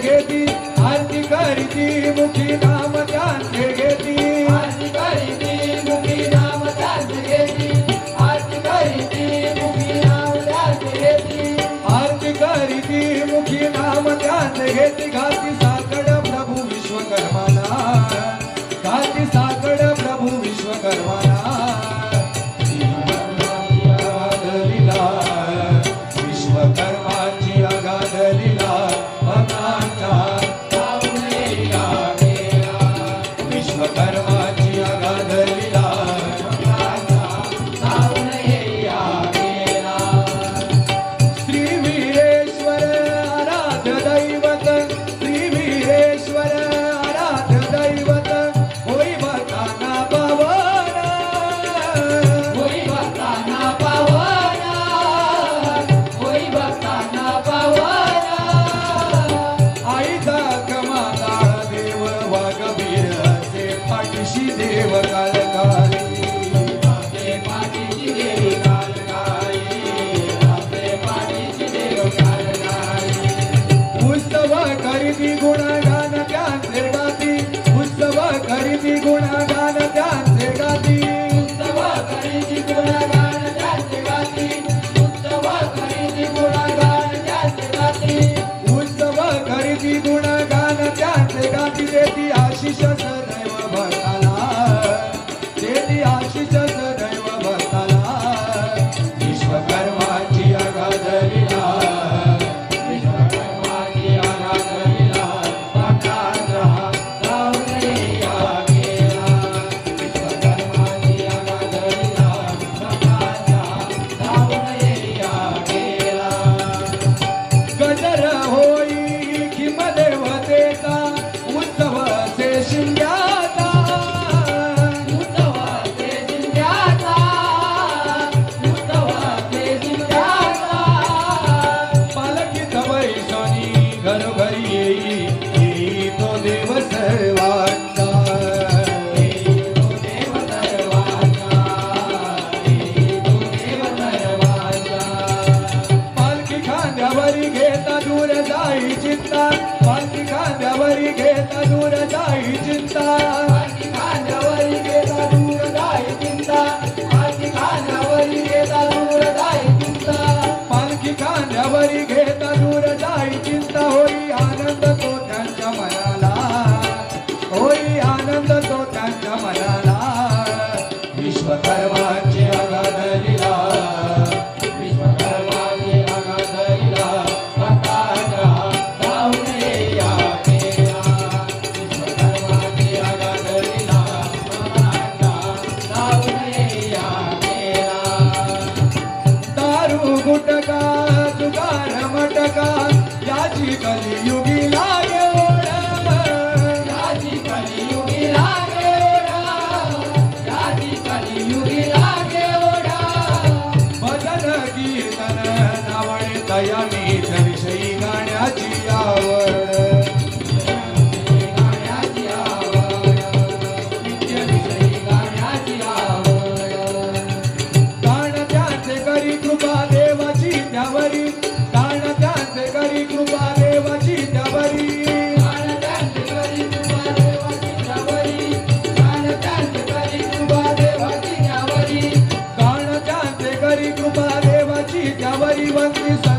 घेती. आरती करीती मुखी नाम त्यांचे घेती. आरती करीती मुखी नाम त्यांचे घेती. आरती करीती मुखी नाम त्यांचे घेती. आरती करीती मुखी नाम त्यांचे घेती. घाती It मटका रमटका याची कलियुगी लागे याची कलियुगी लागे ओढ. भजन नावळे one is